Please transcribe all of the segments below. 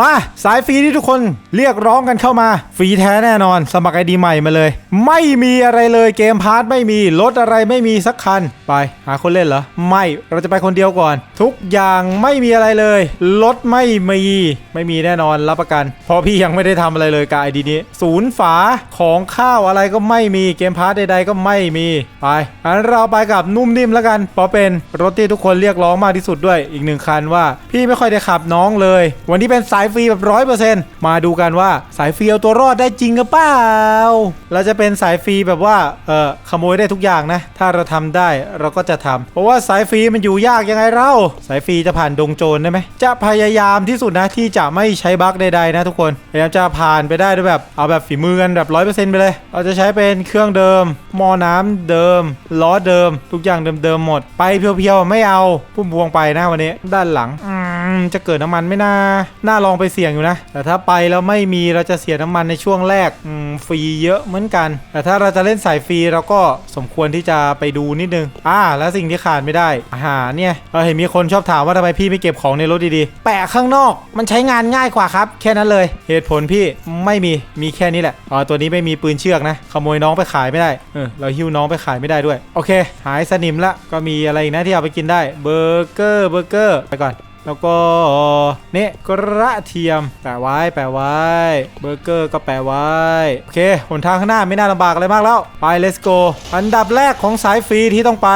มาสายฟรีที่ทุกคนเรียกร้องกันเข้ามา ฟรีแท้แน่นอน สมัครไอดีใหม่มาเลย ไม่มีอะไรเลยเกมพาร์ทไม่มีรถอะไรไม่มีสักคัน ไปหาคนเล่นเหรอ ไม่เราจะไปคนเดียวก่อน ทุกอย่างไม่มีอะไรเลยรถไม่มีไม่มีแน่นอนรับประกัน เพราะพี่ยังไม่ได้ทำอะไรเลยกับไอดีนี้ ศูนย์ฝาของข้าวอะไรก็ไม่มีเกมพาร์ทใดๆก็ไม่มีไปงั้นเราไปกับนุ่มนิ่มแล้วกันเพราะเป็นรถที่ทุกคนเรียกร้องมากที่สุดด้วยอีกหนึ่งคันว่า พี่ไม่ค่อยได้ขับน้องเลย วันนี้เป็นสายายฟรีแบบร้อยเปอร์เซ็นต์มาดูกันว่าสายฟรีเอาตัวรอดได้จริงหรือเปล่า เราจะเป็นสายฟรีแบบว่า เออขโมยได้ทุกอย่างนะ ถ้าเราทำได้เราก็จะทำเพราะว่าสายฟรีมันอยู่ยากยังไงเรา สายฟรีจะผ่านดงโจรได้ไหม จะพยายามที่สุดนะที่จะไม่ใช้บั๊กใดๆนะทุกคน พยายามจะผ่านไปได้ด้วยแบบ เอาแบบฝีมือกันแบบร้อยเปอร์เซ็นต์ไปเลย เราจะใช้เป็นเครื่องเดิม มอน้ำเดิม ล้อเดิม ทุกอย่างเดิมๆหมด ไปเพียวๆไม่เอาพุ่มพวงไปนะวันนี้ ด้านหลังอื จะเกิดน้ำมันไม่น่า น่าลองไปเสี่ยงอยู่นะ แต่ถ้าไปแล้วไม่มีเราจะเสียน้ำมันในช่วงแรกฟรีเยอะเหมือนกัน แต่ถ้าเราจะเล่นสายฟรีเราก็สมควรที่จะไปดูนิดนึง อ่า แล้วสิ่งที่ขาดไม่ได้ อาหารเนี่ยเราเห็นมีคนชอบถามว่าทำไมพี่ไม่เก็บของในรถดีๆ แปะข้างนอก มันใช้งานง่ายกว่าครับ แค่นั้นเลย เหตุผลพี่ไม่มี มีแค่นี้แหละ อ๋อ ตัวนี้ไม่มีปืนเชือกนะ ขโมยน้องไปขายไม่ได้ เออ เราหิ้วน้องไปขายไม่ได้ด้วย โอเค หายสนิมละ ก็มีอะไรนะที่เอาไปกินได้ เบอร์เกอร์ เบอร์เกอร์ ไปก่อน แล้วก็เนี่ยกระเทียมแปะไว้แปะไว้เบอร์เกอร์ก็แปะไว้โอเคหนทางข้างหน้าไม่น่าลำบากอะไรมากแล้วไป let's go อันดับแรกของสายฟรีที่ต้องไป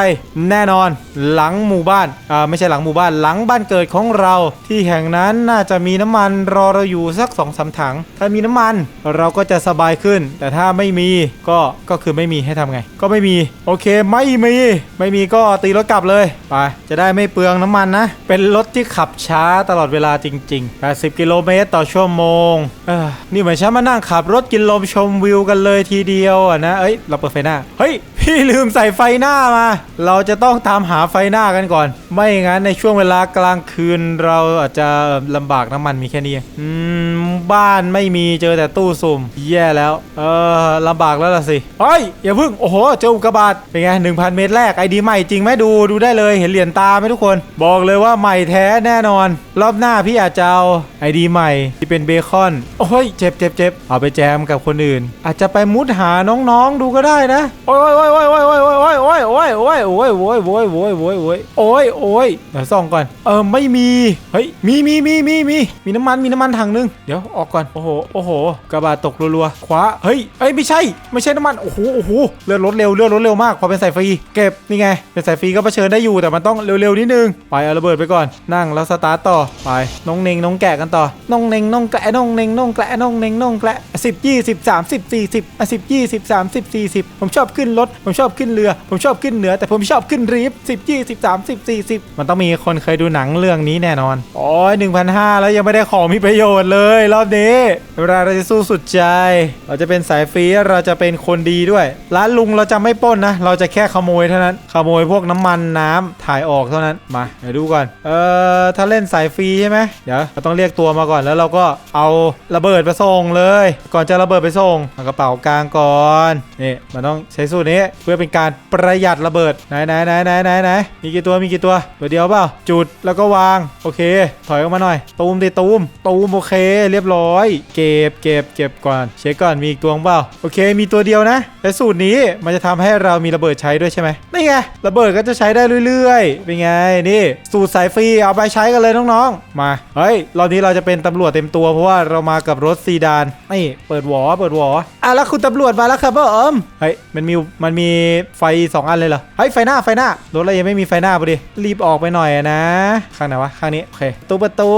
แน่นอนหลังหมู่บ้านอ่าไม่ใช่หลังหมู่บ้านหลังบ้านเกิดของเรา ที่แห่งนั้นน่าจะมีน้ำมันรอเราอยู่สัก2อสาถัง ถ้ามีน้ำมันเราก็จะสบายขึ้น แต่ถ้าไม่มีก็ก็คือไม่มีให้ทำไง ก็ไม่มีโอเคไม่มี ไม่มีก็ตีรถกลับเลยไปจะได้ไม่เปลืองน้ำมันนะ เป็นรถที่ขับช้าตลอดเวลาจริง ๆ 80 กิโลเมตรต่อชั่วโมงเออนี่เหมือนฉันมานั่งขับรถกินลมชมวิวกันเลยทีเดียวอะนะ เอ้ย เราเปิดไฟหน้า เฮ้ย พี่ลืมใส่ไฟหน้ามา เราจะต้องตามหาไฟหน้ากันก่อน ไม่งั้นในช่วงเวลากลางคืนเราอาจจะลำบากน้ำมันมีแค่นี้อืมบ้านไม่มีเจอแต่ตู้สุ่ม แย่แล้ว เออลำบากแล้วล่ะสิเฮ้ยอย่าเพึ่งโอ้โหเจออุกกาบาตเป็นไง1,000เมตรแรกไอดีใหม่จริงไหมดูดูได้เลยเห็นเหรียญตาไหมทุกคน บอกเลยว่าใหม่แท้แน่นอน รอบหน้าพี่อาจจะเอาไอดีใหม่ที่เป็นเบคอนโอ้ยเจ็บเจ็บเจ็บเอาไปแจมกับคนอื่น อาจจะไปมุดหาน้องๆดูก็ได้นะโอ้ยโอ้ย ওই ওই ওই อ้ยโอ้ยโอ้ยโอ้ยโอ้ยโอ้ยโอ้ยโอ้ยโอ้ยโอ้ยโอ้ยโอ้ยโอ้ยโอ้ยโอ้ยเดี๋ยวส่องก่อน เออไม่มี เฮ้ย มีมีมีมีมีมีน้ำมันมีน้ำมันถังนึง เดี๋ยวออกก่อน โอ้โห โอ้โห กระบะตกรัวๆ ขวา เฮ้ย เอ้ยไม่ใช่ ไม่ใช่น้ำมัน โอ้โห โอ้โห เลื่อนรถเร็วเลื่อนรถเร็วมาก พอเป็นสายฟรี เก็บ นี่ไง เป็นสายฟรีก็เผชิญได้อยู่ แต่มันต้องเร็วๆนิดนึง ไปเอาระเบิดไปก่อน นั่งแล้วสตาร์ทต่อ ไป น้องเนงน้องแกะกันต่อ น้องเนงน้องแกะน้องเนงน้องแกะน้องเนงน้องแกะสิบยี่สิบสามสิบสี่สิบอะสิบยี่สิบสามสิบสี่สิบผมชอบขึ้นรถ ผมชอบขึ้นเรือผมชอบขึ้นเหนือ แต่ผมชอบขึ้นรีฟสิบยี่สิบสามสิบสี่สิบมันต้องมีคนเคยดูหนังเรื่องนี้แน่นอน โอ้ยหนึ่งพันห้าแล้วยังไม่ได้ของมีประโยชน์เลย รอบนี้เวลาเราจะสู้สุดใจ เราจะเป็นสายฟรีเราจะเป็นคนดีด้วย ร้านลุงเราจะไม่ปล้นนะ เราจะแค่ขโมยเท่านั้น ขโมยพวกน้ำมันน้ำถ่ายออกเท่านั้น มาเดี๋ยวดูก่อน เออถ้าเล่นสายฟรีใช่ไหมเดี๋ยวเราต้องเรียกตัวมาก่อนแล้วเราก็เอาระเบิดไปส่งเลย ก่อนจะระเบิดไปส่งเอากระเป๋ากลางก่อน นี่มันต้องใช้สูตรนี้เพื่อเป็นการประหยัดระเบิดไหนไหนไหนไหนไหนไหนมีกี่ตัวมีกี่ตัวตัวเดียวเปล่าจุดแล้วก็วางโอเค ถอยออกมาหน่อยตูมดิตูมตูมโอเค เรียบร้อย เก็บเก็บเก็บก่อนเช็คก่อนมีอีกตัวเปล่าโอเค มีตัวเดียวนะแต่สูตรนี้มันจะทำให้เรามีระเบิดใช้ด้วยใช่ไหมนี่ไงระเบิดก็จะใช้ได้เรื่อยๆเป็นไงนี่ สูตรสายฟรีเอาไปใช้กันเลยน้องๆมาเฮ้ยรอบนี้เราจะเป็นตำรวจเต็มตัวเพราะว่าเรามากับรถซีดานนี่เปิดหวอเปิดหวออะแล้วคุณตำรวจมาแล้วครับพ่อเอิมเฮ้ยมันมีมันมีไฟ2อันเลยเหรอเฮ้ยไฟหน้าไฟหน้ารถเรายังไม่มีไฟหน้าพอดีรีบออกไปหน่อยนะข้างไหนวะข้างนี้โอเคตู้ประตู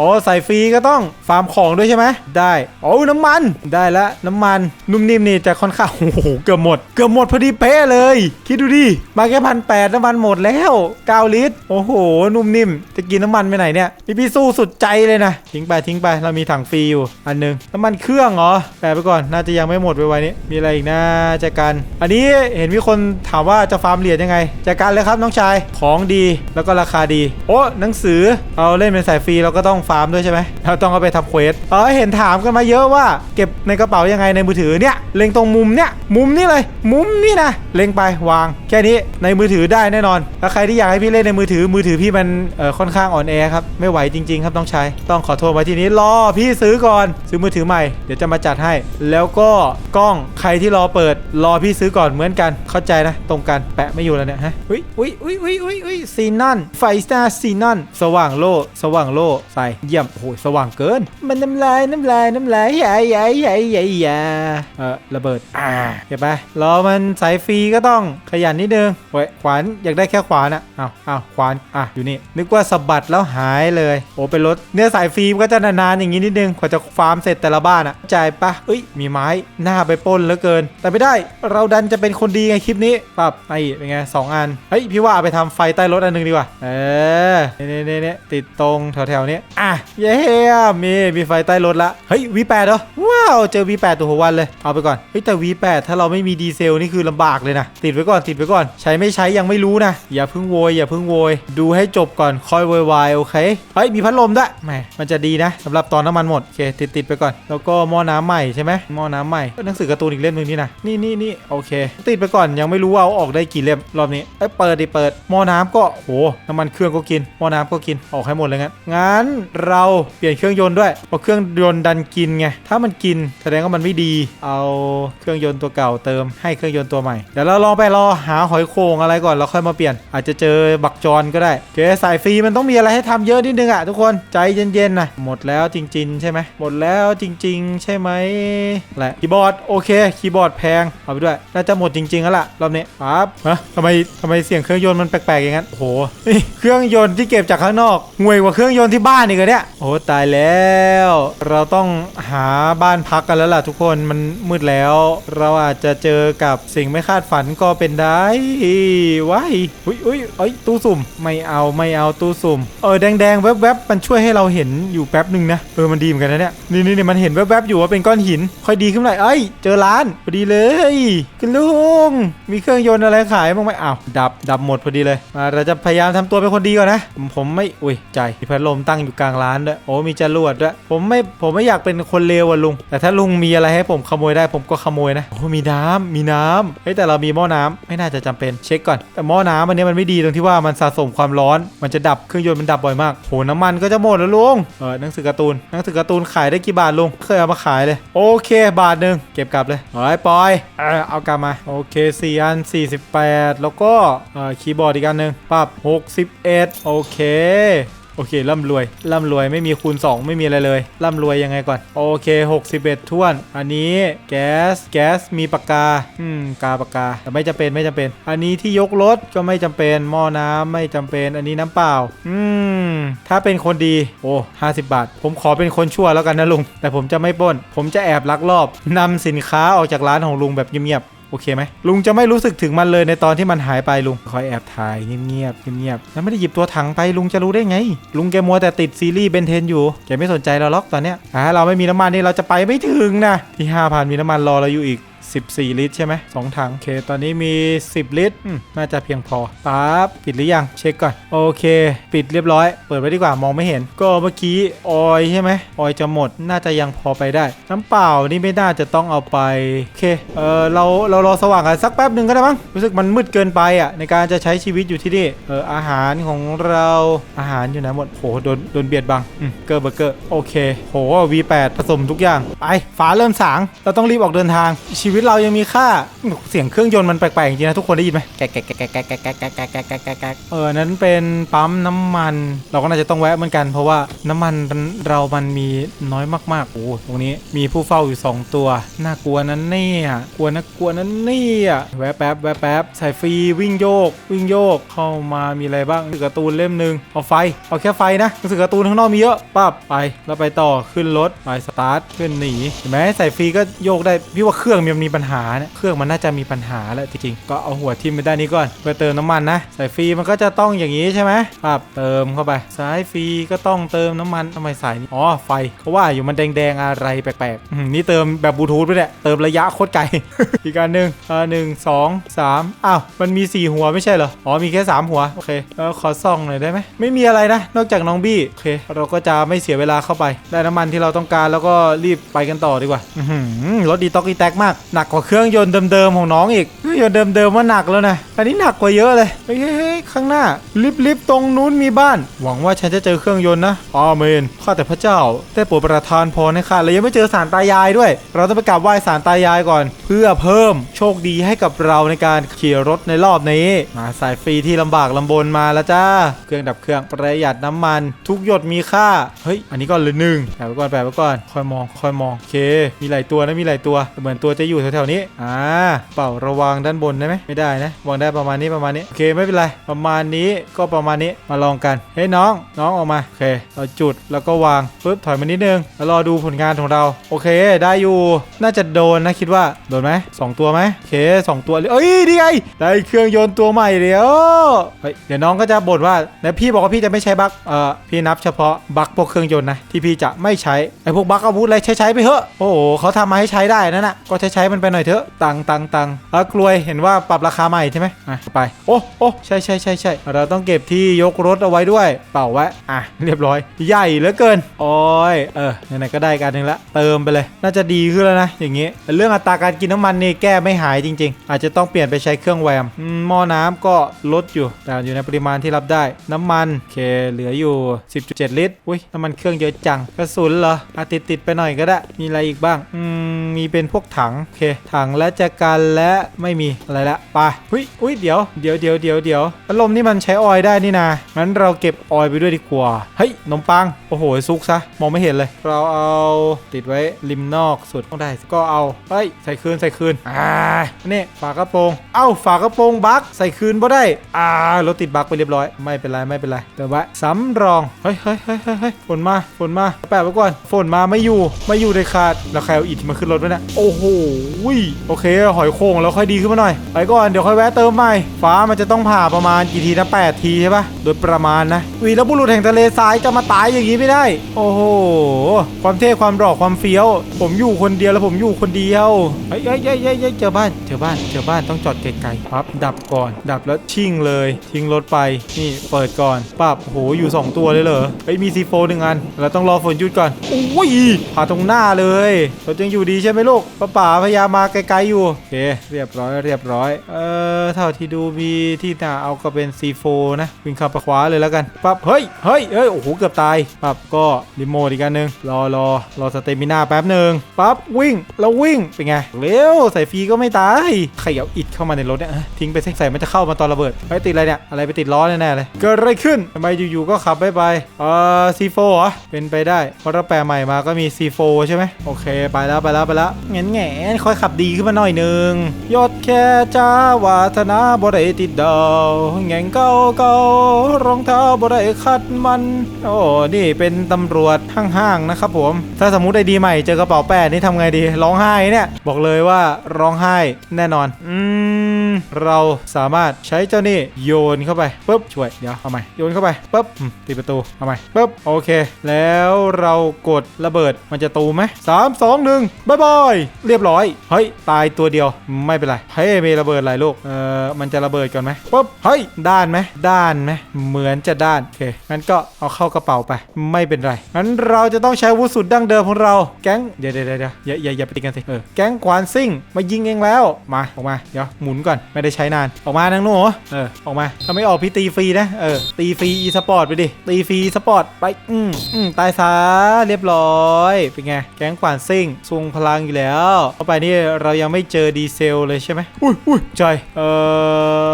อ๋อสายฟรีก็ต้องฟาร์มของด้วยใช่ไหมได้โอ้น้ำมันได้แล้วน้ำมันนุ่มนิ่มนี่จะค่อนข้างโอ้โหเกือบหมด เกือบหมดพอดีเป๊ะเลย คิดดูดิมาแค่พันแปดน้ำมันหมดแล้ว9ลิตรโอ้โหนุ่มนิ่มจะกินน้ำมันไปไหนเนี่ยพี่พี่สู้สุดใจเลยนะทิ้งไปทิ้งไปเรามีถังฟรีอยู่อันหนึงน้ำมันเครื่องเหรอแปะไปก่อนน่าจะยังไม่หมดไปไวนี้มีอะไรอีกนะแจกัน อันนี้เห็นมีคนถามว่าจะฟาร์มเหรียญยังไงจัดการเลยครับน้องชายของดีแล้วก็ราคาดี โอ้หนังสือเอาเล่นเป็นสายฟรีเราก็ต้องฟาร์มด้วยใช่ไหมเราต้องเอาไปทำเควสเออเห็นถามกันมาเยอะว่า เก็บในกระเป๋ายังไงในมือถือเนี่ยเล็งตรงมุมเนี่ยมุมนี่เลย มุมนี่นะเล็งไปวาง แค่นี้ในมือถือได้แน่นอนแล้วใครที่อยากให้พี่เล่นในมือถือมือถือพี่มันเออค่อนข้างอ่อนแอครับไม่ไหวจริง ๆ ครับต้องใช้ต้องขอโทษไว้ที่นี้รอพี่ซื้อก่อนซื้อมือถือใหม่เดี๋ยวจะมาจัดให้ แล้วก็กล้องใครที่รอเปิดรอพี่ซื้อก่อนเหมือนกันเข้าใจนะตรงกันแปะไม่อยู่แล้วเนี่ยฮะอุ้ยอุ้ยอุ้ยอุ้ยอุ้ยอุ้ยซีนอนไฟสตาร์ซีนอนสว่างโลสว่างโลใส่เยี่ยมโอ้โหสว่างเกิน มันน้ำลายน้ำลายน้ำลายใหญ่ใหญ่ใหญ่ใหญ่ใหญ่เออระเบิดอ่าเก็บไปรอมันสายฟรีก็ต้องขยันนิดนึงเว้ยขวานอยากได้แค่ขวานอะอ้าวอ้าวขวานอะอยู่นี่นึกว่าสะบัดแล้วหายเลย โอ้เป็นรถเนื้อสายฟรีก็จะนานๆอย่างนี้นิดนึงกว่าจะฟาร์มเสร็จแต่ละบ้านอะจ่ายปะเอ้ยมีไม้หน้าไปป้นเหลือเกิน แต่ไม่ได้เราดันจะเป็นคนดีไงคลิปนี้ปั๊บไอ้เป็นไงสองอัน เฮ้ย พี่ว่าเอาไปทำไฟใต้รถอันหนึงดีกว่า เออเนี่ยเนี่ยเนี่ยติดตรงแถวๆนี้อะ เย้มีมีไฟใต้รถละ เฮ้ย V8 เหรอ ว้าว เจอ V8 ตัวหัววันเลย เอาไปก่อน เฮ้ย แต่ V8 ถ้าเราไม่มีดีเซลนี่คือลำบากเลยนะ ติดไว้ก่อน ติดไว้ก่อน ใช้ไม่ใช้ยังไม่รู้นะ อย่าเพิ่งโวย อย่าเพิ่งโวย ดูให้จบก่อน ค่อยโวยวายโอเค เฮ้ย มีพัดลมด้วย แหม มันจะดีนะสำหรับตอนน้ำมันหมด โอเค ติดติดไปก่อน แล้วก็หม้อน้ำใหม่ใช่ไหมหม้อน้ำใหม่ก็หนังสือการ์ตูนอีกเล่มหนึงนี่นะ นี่นี่นี่โอเค ติดไปก่อนยังไม่รู้ว่าเอาออกได้กี่เล่มรอบนี้เอ้ยเปิดดิเปิดหม้อน้ำก็โหน้ำมันเครื่องก็กินหม้อน้ำก็กินออกให้หมดเลยงั้นงั้นเราเปลี่ยนเครื่องยนต์ด้วยเพราะเครื่องยนต์ดันกินไงถ้ามันกินแสดงว่ามันไม่ดี เอาเครื่องยนต์ตัวเก่าเติมให้เครื่องยนต์ตัวใหม่เดี๋ยวเราลองไปรอหาหอยโข่งอะไรก่อนแล้วค่อยมาเปลี่ยน อาจจะเจอบักจรก็ได้โอเคสายฟรีมันต้องมีอะไรให้ทำเยอะนิดนึงอะทุกคนใจเย็นๆนะหมดแล้วจริง ๆ ใช่ไหมหมดแล้วจริง ๆ ใช่ไหมแหละคีย์บอร์ดโอเคคีย์บอร์ดแพงเอาไปด้วยน่าจะหมดจริงๆแล้วล่ะรอบนี้ปั๊บฮะทำไมทำไมเสียงเครื่องยนต์มันแปลกๆอย่างนั้นโอ้โหนี่เครื่องยนต์ที่เก็บจากข้างนอกห่วยกว่าเครื่องยนต์ที่บ้านอีกเหรอเนี่ยโอ้ตายแล้ว เราต้องหาบ้านพักกันแล้วล่ะทุกคนมันมืดแล้ว เราอาจจะเจอกับสิ่งไม่คาดฝันก็เป็นได้ว้ายอุ้ยอุ้ยเอ้ยตู้สุ่มไม่เอาไม่เอาตู้สุ่มเออแดงๆแวบๆมันช่วยให้เราเห็นอยู่แป๊บหนึ่งนะเออมันดีเหมือนกันนะเนี่ยนี่นี่นี่มันเห็นแวบๆอยู่ว่าเป็นก้อนหิน ค่อยดีขึ้นหน่อยเอ้ยเจอร้านพอดีเลยคุณลุงมีเครื่องรื่องยนต์อะไรขายบ้างไหมอ้าวดับดับหมดพอดีเลยมาเราจะพยายามทำตัวเป็นคนดีก่อนนะ ผมไม่อุ้ยใจมีพัดลมตั้งอยู่กลางร้านด้วยโอ้มีจรวดด้วยผมไม่ผมไม่อยากเป็นคนเลวอะลุง แต่ถ้าลุงมีอะไรให้ผมขโมยได้ผมก็ขโมยนะโอ้มีน้ำมีน้ำเฮ้ยแต่เรามีหม้อน้ำไม่น่าจะจำเป็นเช็คก่อน แต่หม้อน้ำอันนี้มันไม่ดีตรงที่ว่ามันสะสมความร้อน มันจะดับเครื่องยนต์มันดับบ่อยมากโหน้ำมันก็จะหมดแล้วลุงเออหนังสือการ์ตูนหนังสือการ์ตูนขายได้กี่บาทลุงเคยเอามาขายเลย โอเค บาทหนึ่งเก็บกลับเลยเฮ้ยปอยเออเอากลับมาโอเค4อัน48 แล้วก็คีย์บอร์ดอีกอันหนึ่งปรับ 61 โอเคโอเคร่ำรวยร่ำรวยไม่มีคูณ 2 ไม่มีอะไรเลยร่ำรวยยังไงก่อน โอเค 61ท้วน อันนี้แก๊สแก๊สมีปากกา อืมกาปากกาแต่ไม่จำเป็นไม่จำเป็น อันนี้ที่ยกรถก็ไม่จำเป็นหม้อน้ำไม่จำเป็น อันนี้น้ำเปล่า อืมถ้าเป็นคนดีโอ้50 บาท ผมขอเป็นคนชั่วแล้วกันนะลุง แต่ผมจะไม่ปล้น ผมจะแอบลักลอบนำสินค้าออกจากร้านของลุงแบบเงียบ โอเคไหมลุงจะไม่รู้สึกถึงมันเลยในตอนที่มันหายไปลุงคอยแอบถ่ายเงียบๆเงียบๆแล้วไม่ได้หยิบตัวถังไปลุงจะรู้ได้ไง ลุงแกมัวแต่ติดซีรีส์เบนเทนอยู่แกไม่สนใจเราล็อกตอนเนี้ยอ่าเราไม่มีน้ำมันนี่เราจะไปไม่ถึงนะที่5,000มีน้ำมันรอเราอยู่อีก14 ลิตรใช่ไหมสองถัง โอเค ตอนนี้มี 10 ลิตรอืมน่าจะเพียงพอปั๊บปิดหรือยัง เช็คก่อน โอเค ปิดเรียบร้อย เปิดไว้ดีกว่ามองไม่เห็น ก็เมื่อกี้ออยใช่ไหมออยจะหมด น่าจะยังพอไปได้ น้ำเปล่านี่ไม่น่าจะต้องเอาไป โอเค เออเรา เรารอสว่างกันสักแป๊บหนึ่งก็ได้มั้ง รู้สึกมันมืดเกินไปอะในการจะใช้ชีวิตอยู่ที่นี่ เอออาหารของเรา อาหารอยู่ไหนหมดโหโดน โดนเบียดบังอืมเกอร์เบอร์เกอร์ โอเค โห V8 ผสมทุกอย่าง ไปฟ้าเริ่มสาง เราต้องรีบออกเดินทางชีวิตเรายังมีค่า เสียงเครื่องยนต์มันแปลกๆจริงๆนะทุกคนได้ยินไหมแกะแกะแกะแกะแกะแกะแกะแกะแกะแกะแกะแกะแกะเออนั้นเป็นปั๊มน้ำมัน เราก็น่าจะต้องแวะเหมือนกัน เพราะว่าน้ำมันเรา มันมีน้อยมากๆโอ้ตรงนี้มีผู้เฝ้าอยู่ 2 ตัว น่ากลัวนั้นเนี่ยกลัวนะกลัวนั้นเนี่ยแวะแป๊บแวะแป๊บใส่ฟรีวิ่งโยก วิ่งโยกเข้ามามีอะไรบ้างหนังสือการ์ตูนเล่มหนึ่งเอาไฟเอาแค่ไฟนะหนังสือการ์ตูนข้างนอกมีเยอะปั๊บไปแล้วไปต่อขึ้นรถไปสตาร์ทขึ้นหนีเห็นไหมใส่ฟรีก็โยกได้พี่ว่าเครื่องมีมันมีปัญหาเนี่ยเครื่องมันน่าจะมีปัญหาแหละจริงๆก็เอาหัวทิ่มไปด้านนี้ก่อนเพื่อเติมน้ำมันนะสายฟรีมันก็จะต้องอย่างนี้ใช่ไหมครับเติมเข้าไปสายฟรีก็ต้องเติมน้ำมันทำไมสายนี้อ๋อไฟเขาว่าอยู่มันแดงๆอะไรแปลกๆนี่เติมแบบบลูทูธไปเนี่ยเติมระยะโคตรไกลอีกการหนึ่งอ่าหนึ่งสองสามอ้าวมันมีสี่หัวไม่ใช่เหรออ๋อมีแค่สามหัวโอเคเออขอส่องหน่อยได้ไหมไม่มีอะไรนะ นอกจากน้องบี้โอเค เราก็จะไม่เสียเวลาเข้าไป ได้น้ำมันที่เราต้องการแล้วก็รีบไปกันต่อดีกว่าอืรถดีต็อกอีแท็กมากหนักกว่าเครื่องยนต์เดิมๆของน้องอีกเครื่องยนต์เดิมๆว่าหนักแล้วนะอันนี้หนักกว่าเยอะเลยเฮ้ยข้างหน้าลิฟต์ๆตรงนู้นมีบ้าน หวังว่าฉันจะเจอเครื่องยนต์นะอาเมนข้าแต่พระเจ้าได้โปรดประทานพรให้ข้าและยังไม่เจอสารตายายด้วย เราต้องไปกราบไหว้สารตายายก่อน เพื่อเพิ่มโชคดีให้กับเราในการขี่รถในรอบนี้มาสายฟรีที่ลำบากลำบนมาแล้วจ้า เครื่องดับเครื่องประหยัดน้ำมัน ทุกหยดมีค่าเฮ้ยอันนี้ก่อนเลยหนึ่งแปะไว้ก่อนแปะไว้ก่อนคอยมองคอยมองโอเค มีหลายตัวนะมีหลายตัวเหมือนตัวจะอยู่แถวๆนี้ อ่า เป่าระวังด้านบนได้ไหมไม่ได้นะ วางได้ประมาณนี้ประมาณนี้ โอเคไม่เป็นไร ประมาณนี้ก็ประมาณนี้ มาลองกัน เฮ้ยน้อง น้องออกมา โอเค เราจุดแล้วก็วางปุ๊บถอยมานิดนึง แล้วรอดูผลงานของเรา โอเค ได้อยู่ น่าจะโดนนะคิดว่า โดนไหมสองตัวไหมโอเคสองตัวเลยเอ้ยดีไง ได้เครื่องยนต์ตัวใหม่เดี๋ยวเฮ้ย เดี๋ยวน้องก็จะบ่นว่าแล้วพี่บอกว่าพี่จะไม่ใช้บั๊กเอ่อ พี่นับเฉพาะบั๊กพวกเครื่องยนต์นะที่พี่จะไม่ใช้ ไอ้พวกบั๊กอาวุธอะไรใช้ใช้ไปเถอะ โอ้โหเขาทำมาให้ใช้ได้นั่นน่ะ ก็ใช้ใช้มันไปหน่อยเถอะ ตังตังตังเออกลวยเห็นว่าปรับราคาใหม่ใช่ไหมอะไป โอ้โอ้ใช่ใช่ใช่ใช่เราต้องเก็บที่ยกรถเอาไว้ด้วย เป่าไว้อะเรียบร้อย ใหญ่เหลือเกินโอ้ยเออไหนๆก็ได้กันหนึ่งละเติมไปเลย น่าจะดีขึ้นแล้วนะอย่างงี้แต่เรื่องอัตราการกินน้ำมันนี่แก้ไม่หายจริง ๆ อาจจะต้องเปลี่ยนไปใช้เครื่องแวมหม้อน้ำก็ลดอยู่ แต่อยู่ในปริมาณที่รับได้ น้ำมันโอเคเหลืออยู่ 10.7 ลิตรอุ้ยน้ำมันเครื่องเยอะจังกระสุนเหรออาติดติดไปหน่อยก็ได้มีอะไรอีกบ้างอืมมีเป็นพวกถังเค ถังและแจกันและไม่มีอะไรละไปอุ้ยอุ้ยเดี๋ยวเดี๋ยวเดี๋ยวเดี๋ยวเดี๋ยวพัดลมนี่มันใช้ออยล์ได้นี่นะงั้นเราเก็บออยล์ไปด้วยดีกว่าเฮ้ยขนมปังโอ้โหซุกซะมองไม่เห็นเลย เราเอาติดไว้ริมนอกสุดต้องได้ก็เอาเฮ้ยใส่คืนใส่คืนอ่านี่ฝากระโปรงเอ้าฝากระโปรงบั๊กใส่คืนบ่ได้อ่ารถติดบั๊กไปเรียบร้อย ไม่เป็นไรไม่เป็นไรเดี๋ยวไว้สำรองเฮ้ยเฮ้ยเฮ้ยเฮ้ยฝนมาฝนมาแปะไว้ก่อนฝนมาไม่อยู่ไม่อยู่ในขาดแล้วใครเอาอิฐมาขึ้นรถว้เนี่ยโอ้โหโอเค หอยโข่งแล้วค่อยดีขึ้นมาหน่อย ไปก่อน เดี๋ยวค่อยแวะเติมใหม่ ฟ้ามันจะต้องผ่าประมาณกี่ทีนะ8ทีใช่ปะโดยประมาณนะวีรบุรุษแห่งทะเลทรายจะมาตายอย่างนี้ไม่ได้ โอ้โห ความเท่ความหล่อความเฟี้ยว ผมอยู่คนเดียวแล้วผมอยู่คนเดียวเฮ้ยเฮ้ยเฮ้ยเฮ้ยเจอบ้าน เจอบ้าน เจอบ้านต้องจอดไกลๆปั๊บดับก่อน ดับแล้วชิ่งเลย ทิ้งรถไป นี่เปิดก่อนปั๊บโหอยู่ 2 ตัวเลยเหรอเฮ้ยมีซีโฟหนึ่งอัน เราต้องรอฝนหยุดก่อนโอ้ยผ่าตรงหน้าเลยเรถยังอยู่ดีใช่ไหมลูกป้าป๋าพยายามาไกลๆอยู่โอเคเรียบร้อยเรียบร้อย เอ่อเท่าที่ดูมีที่น่าเอาก็เป็น C4 นะวิ่งขับไปขวาเลยแล้วกันปั๊บเฮ้ยเฮ้ยเฮ้ยโอ้โหเกือบตายปั๊บก็รีโมทอีกอันหนึ่งรอรอรอสเตมิน่าแป๊บหนึ่งปั๊บวิ่งแล้ววิ่งเป็นไงเร็วใส่ฟรีก็ไม่ตายใครเอาอิดเข้ามาในรถเนี่ยทิ้งไปใส่มันจะเข้ามาตอนระเบิดเฮ้ยติดอะไรเนี่ยอะไรไปติดล้อแน่ๆเลยเกิดอะไรขึ้นทำไมอยู่ๆก็ขับไม่ไปเอ่อ C4 เหรอเป็นไปได้เพราะถ้าแปลใหม่มาก็มี C4 ใช่ไหมโอเคไปแล้วไปแล้วไปแล้วแง่แง่ค่อยขับดีขึ้นมาหน่อยหนึงยศแค่จ้าวาธนาบริติดดาวแง่งเก่าเก่ารองเท้าบริคัดมัน โอ้นี่เป็นตำรวจห้างๆนะครับผม ถ้าสมมุติไอดีใหม่เจอกระเป๋าแปดนี่ทำไงดี ร้องไห้เนี่ย บอกเลยว่าร้องไห้แน่นอน อืม เราสามารถใช้เจ้านี่โยนเข้าไปปุ๊บช่วยเดี๋ยวเอาใหม่โยนเข้าไปปุ๊บอืมปิดประตูเอาใหม่ปุ๊บโอเค แล้วเรากดระเบิดมันจะตูมไหมสามสองหนึ่งบายบายเรียบร้อยเฮ้ยตายตัวเดียวไม่เป็นไรเฮ้ยมีระเบิดอะไรลูกเออมันจะระเบิดก่อนไหมปุ๊บเฮ้ยด้านไหมด้านไหมเหมือนจะด้านโอเคงั้นก็เอาเข้ากระเป๋าไป ไม่เป็นไรงั้นเราจะต้องใช้วุธสุดดั้งเดิมของเรา แก๊งเดี๋ยวเดี๋ยวเดี๋ยวอย่าอย่าอย่าไปตีกันสิเออแก๊งขวานซิ่งมายิงเองแล้วมาออกมาเดี๋ยวหมุนก่อนไม่ได้ใช้นาน ออกมานางหนูเออ ออกมาถ้าไม่ออกพี่ตีฟรีนะ เออ ตีฟรีอีสปอร์ตไปดิ ตีฟรีสปอร์ตไป อืมอืมตายซะเรียบร้อย เป็นไง แก๊งขวานซิ่งทรงพลังอยู่แล้ว เข้าไปนี่เรายังไม่เจอดีเซลเลยใช่ไหมอุ้ยอุ้ยใจเอ่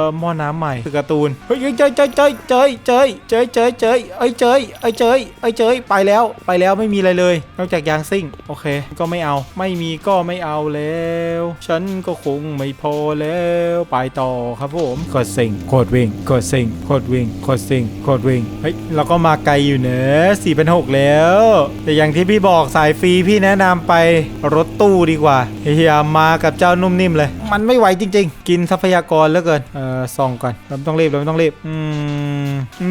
อหม้อน้ำใหม่คือการ์ตูน เฮ้ยเจยเจยเจยเจยเจยเจยเจยเจยเอ้ยเจยเอ้ยเจยเอ้ยเจยไปแล้ว ไปแล้วไม่มีอะไรเลย นอกจากยางซิ่ง โอเค ก็ไม่เอา ไม่มีก็ไม่เอาแล้ว ฉันก็คงไม่พอแล้วไปต่อครับผมกดสิงกดวิ่งกดสิงกดวิ่งกดสิงกดวิ่งเฮ้ยเราก็มาไกลอยู่เนอะสี่เป็นหกแล้ว แต่อย่างที่พี่บอกสายฟรีพี่แนะนำไปรถตู้ดีกว่าเฮียมากับเจ้านุ่มนิ่มเลย มันไม่ไหวจริง ๆ กินทรัพยากรเหลือเกินเออส่องก่อนเราต้องรีบเราต้องรีบอืม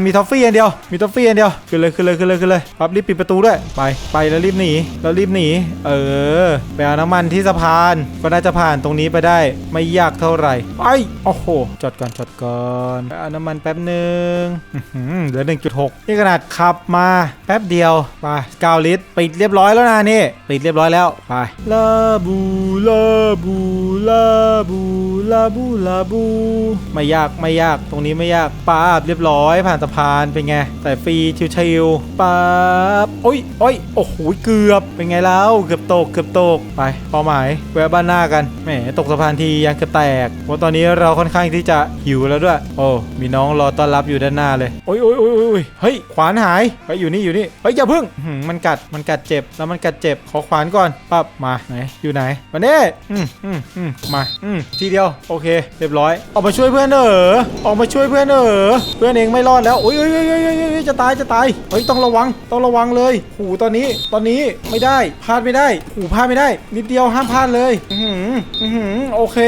มีทอฟฟี่อันเดียว มีทอฟฟี่อันเดียว ขึ้นเลยขึ้นเลยขึ้นเลยขึ้นเลยปั๊บรีบปิดประตูด้วย ไปไปแล้วรีบหนีแล้วรีบหนี เออ ไปเอาน้ำมันที่สะพาน ก็น่าจะผ่านตรงนี้ไปได้ ไม่ยากเท่าไหร่ไปโอ้โห จอดก่อนจอดก่อนไปเอาน้ำมันแป๊บหนึ่งอื้อหือเหลือ1.6นี่ขนาดขับมาแป๊บเดียวไป9ลิตรปิดเรียบร้อยแล้วนะนี่ปิดเรียบร้อยแล้วไปลาบูลาบูลาบูลาบูลาบู ไม่ยากไม่ยากตรงนี้ไม่ยากป๊าบเรียบร้อยผ่านสะพานเป็นไงแต่ฟรีชิวๆป๊บโอ้ยโอ้ยโอ้โหเกือบเป็นไงแล้วเกือบตกเกือบตกไปเป้าหมายแวะบ้านหน้ากันแหมตกสะพานทียังกระแตกเพราะตอนนี้เราค่อนข้างที่จะหิวแล้วด้วย โอ้มีน้องรอต้อนรับอยู่ด้านหน้าเลยโอ้ยโอ้ยโอ้ยโอ้ยเฮ้ยขวานหายไปอยู่นี่อยู่นี่เฮ้ยอย่าพึ่งมันกัดมันกัดเจ็บแล้วมันกัดเจ็บขอขวานก่อนปั๊บมาไหนอยู่ไหนมาเน่อืมอืมอืมมาอืมทีเดียวโอเค เรียบร้อย ออกมาช่วยเพื่อนเออออกมาช่วยเพื่อนเออเพื่อนเองไม่รอดแล้วโอ้ยโอ้ยโอ้ยโอ้ยจะตายจะตายเฮ้ยต้องระวังต้องระวังเลยหูตอนนี้ตอนนี้ไม่ได้พลาดไม่ได้หูพลาดไม่ได้ นิดเดียวห้ามพลาดเลยอือหืออือหือโอเค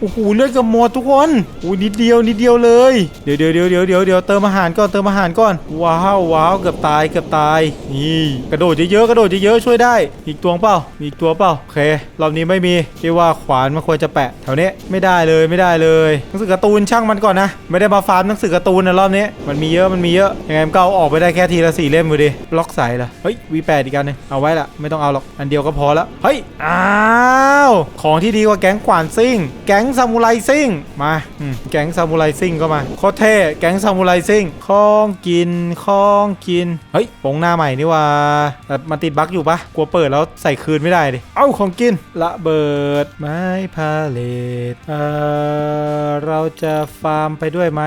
โอ้โหเลือดกับหมดทุกคนโอ้นิดเดียวนิดเดียวเลยเดี๋ยวเดี๋ยวเดี๋ยวเดี๋ยวเดี๋ยวเดี๋ยวเติมอาหารก่อนเติมอาหารก่อนว้าวว้าวเกือบตายเกือบตายนี่กระโดดเยอะๆกระโดดเยอะๆช่วยได้ อีกตัวเปล่ามีอีกตัวเปล่าโอเครอบนี้ไม่มีที่ว่าขวานมันควรจะแปะแถวนี้ไม่ได้เลยไม่ได้เลยหนังสือการ์ตูนช่างมันก่อนนะ ไม่ได้มาฟาร์มหนังสือการ์ตูนนะรอบนี้มันมีเยอะมันมีเยอะยังไงมันก็เอาออกไปได้แค่ทีละสี่เล่มอยู่ดีล็อกใส่ละเฮ้ย V8 อีกอันนึงเอาไว้ละไม่ต้องเอาหรอกอันเดียวก็พอแล้วเฮ้ยอ้าวของที่ดีกว่าแก๊งขวานซิ่ง แก๊งซามูไรซิ่งมาแก๊งซามูไรซิ่งก็มาโคตรเท่แก๊งซามูไรซิ่งของกินของกินเฮ้ยปงหน้าใหม่นี่ว่าแต่มันติดบั๊กอยู่ปะกลัวเปิดแล้วใส่คืนไม่ได้ดิเอ้าของกินระเบิดไม้พาเลตเอ่อเราจะฟาร์มไปด้วยไหม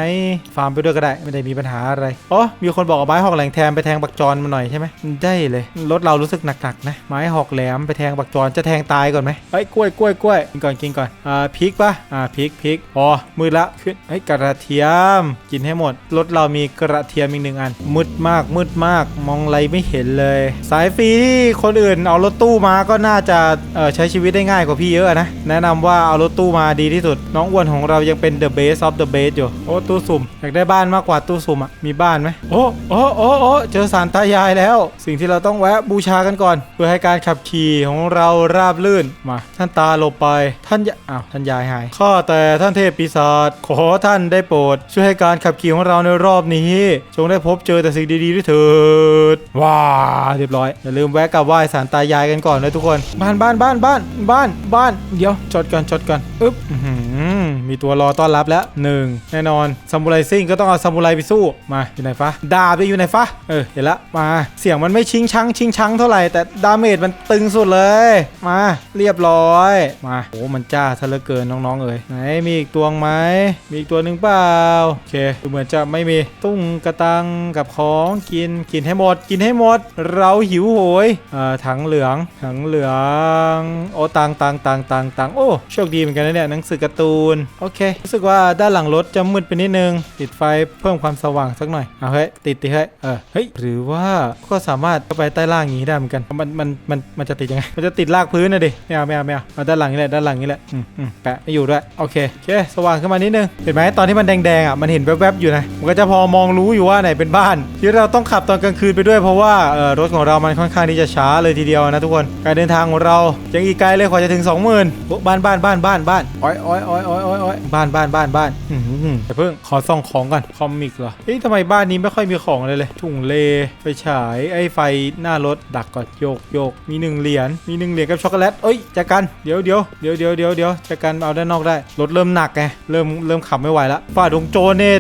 ฟาร์มไปด้วยก็ได้ไม่ได้มีปัญหาอะไรอ๋อมีคนบอกเอาไม้หอกแหลมแทนไปแทงบักจรมาหน่อยใช่ไหมได้เลยรถเรารู้สึกหนักๆนะไม้หอกแหลมไปแทงบักจรจะแทงตายก่อนไหมเฮ้ยกล้วยกล้วยกล้วยกินก่อนกินก่อนอ่าพริกปะอ่าพริกพริกพอมืดละขึ้นเฮ้ยกระเทียม กินให้หมดรถเรามีกระเทียมอีกหนึ่งอัน มืดมากมืดมากมองอะไรไม่เห็นเลย สายฟรีที่คนอื่นเอารถตู้มาก็น่าจะเออใช้ชีวิตได้ง่ายกว่าพี่เยอะนะแนะนำว่าเอารถตู้มาดีที่สุด น้องอ้วนของเรายังเป็น the best of the best อยู่โอ้ตู้สุ่มอยากได้บ้านมากกว่าตู้สุ่มอะมีบ้านไหมโอ้โอ้โอ้โอ้เจอสารตายายแล้ว สิ่งที่เราต้องแวะบูชากันก่อน เพื่อให้การขับขี่ของเราราบลื่นมา ท่านตาหลบไปท่านยอ้าวท่านยายหายข้าแต่ท่านเทพปีศาจขอท่านได้โปรดช่วยให้การขับขี่ของเราในรอบนี้ จงได้พบเจอแต่สิ่งดีๆด้วยเถิดว้าเรียบร้อยอย่าลืมแวะกลับไหว้สารตายายกันก่อนนะทุกคน บ้านบ้านบ้านบ้านบ้านบ้านเดี๋ยวจอดกันจอดกันอึ๊บ มีตัวรอต้อนรับแล้วหนึ่งแน่นอนซามูไรซิ่งก็ต้องเอาซามูไรไปสู้มาอยู่ไหนฟ้าดาบไปอยู่ไหนฟ้าเออเห็นละมาเสียงมันไม่ชิงชังชิงชังเท่าไหร่แต่ดาเมจมันตึงสุดเลย มาเรียบร้อยมาโอ้มันจ้าซะเหลือเกินน้องๆเอ๋ยไหนมีอีกตัวไหมมีอีกตัวหนึ่งเปล่าโอเคดูเหมือนจะไม่มีตุ้งกระตังกับของกินกินให้หมด กินให้หมด เราหิวโหยเอ่อถังเหลืองถังเหลืองโอ้ตังตังตังตังตังโอ้โชคดีเหมือนกันนะเนี่ยหนังสือการ์ตูนโอเค รู้สึกว่าด้านหลังรถจะมืดไปนิดนึง ติดไฟเพิ่มความสว่างสักหน่อยเอาเฮ้ยติดติเฮ้ยเออเฮ้ยหรือว่าก็สามารถเข้าไปใต้ล่างอย่างนี้ได้เหมือนกันมันมันมันมันจะติดยังไงมันจะติดลากพื้นนะดิไม่เอาไม่เอาไม่เอาเอาด้านหลังนี่แหละด้านหลังนี่แหละอืมอืมแปะไม่อยู่ด้วยโอเคโอเค สว่างขึ้นมานิดนึงเห็นไหมตอนที่มันแดงๆอะมันเห็นแวบๆอยู่นะมันก็จะพอมองรู้อยู่ว่าไหนเป็นบ้านที่เราต้องขับตอนกลางคืนไปด้วยเพราะว่าเอ่อรถของเรามันค่อนข้างที่จะช้าเลยทีเดียวนะทุกคนการเดินทางของเรายังอีกไกลเลยกว่าจะถึง 20,000โอ้บ้านบ้านบ้านบ้านบ้านอ้อยอ้อยอ้อยอ้อยอ้อยอ้อยบ้านบ้านบ้านบ้านอืมอืมแต่เพิ่งขอส่องของก่อนคอมิกเหรอเฮ้ยทำไมบ้านนี้ไม่ค่อยมีของเลยเลยถุงเลไฟฉายไอ้ไฟหน้ารถดักก่อนโยกโยกมีหนึ่งเหรียญมีหนึ่งเหรียญกับช็อกโกแลตเอ้ยจักกันเดี๋ยวเดี๋ยวเดี๋ยวเดี๋ยวเดี๋ยวเดี๋ยวจักกันเอาด้านนอกได้รถเริ่มหนักไงเริ่มเริ่มขับไม่ไหวละฝ่าดงโจรเนี่ย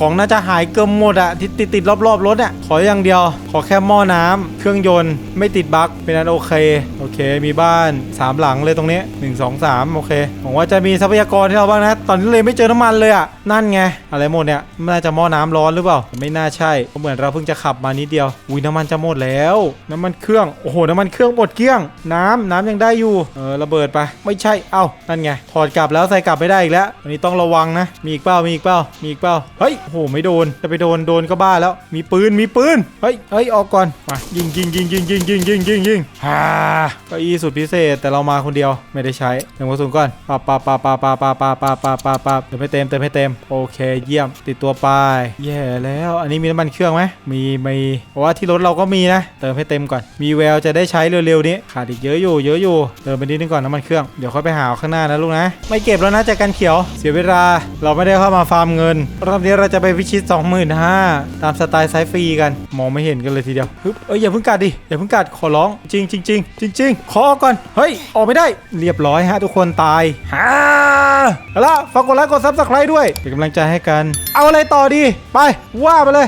ของน่าจะหายเกือบหมดอะที่ติดติดรอบๆรถอะขออย่างเดียว ขอแค่หม้อน้ำเครื่องยนต์ไม่ติดบั๊กเป็นอันโอเคโอเค มีบ้านสามหลังเลยตรงนี้หนึ่งสองสามโอเคหวังว่าจะมีทรัพยากรที่เราบ้างนะ ตอนนี้เลยไม่เจอน้ำมันเลยอะ นั่นไง อะไรหมดเนี่ยน่าจะหม้อน้ำร้อนหรือเปล่า ไม่น่าใช่ เหมือนเราเพิ่งจะขับมานิดเดียว อุ้ยน้ำมันจะหมดแล้ว น้ำมันเครื่อง โอ้โห น้ำมันเครื่องหมดเกลี้ยง น้ำน้ำยังได้อยู่ เออระเบิดไป ไม่ใช่ เอ้า นั่นไง ถอดกลับแล้วใส่กลับไม่ได้อีกแล้ว อันนี้ต้องระวังนะ มีอีกเปล่ามีอีกเปล่ามีอีกเปล่าเฮ้ย โอ้โห ไม่โดน จะไปโดน โดนก็บ้าแล้ว มีปืน มีปืน เฮ้ย เฮ้ย ออกก่อน มายิงยิงยิงยิงยิงยิงยิงยิงยิงฮ่าก็อีสุดพิเศษแต่เรามาคนเดียวไม่ได้ใช้เติมกระสุนก่อนปาปาปาปาปาปาปาปาปาปาปาเติมให้เต็มเติมให้เต็มโอเค เยี่ยมติดตัวไปแย่แล้วอันนี้มีน้ำมันเครื่องไหมมีมีเพราะว่าที่รถเราก็มีนะ เติมให้เต็มก่อน มีแววจะได้ใช้เร็วๆนี้ขาดอีกเยอะอยู่เยอะอยู่เติมไปนิดนึงก่อนน้ำมันเครื่องเดี๋ยวค่อยไปหาข้างหน้านะลูกนะ ไม่เก็บแล้วนะจากกันเขียว เสียเวลาเราไม่ได้เข้ามาฟาร์มเงินรอบนี้เราจะไปพิชิต25,000ตามสไตล์ไซฟรีกัน มองไม่เห็นกันเลยทีเดียวฮึบเอ้ยอย่าเพิ่งกัดดิอย่าเพิ่งกัดขอร้องจริงจริงจริงจริงขอกก่อนเฮ้ยออกไม่ได้ เรียบร้อยฮะทุกคนตายฮ่าเอาละฝากกดไลค์กดซับสไครต์ด้วยเป็นกำลังใจให้กัน เอาอะไรต่อดี ไปว่าไปเลย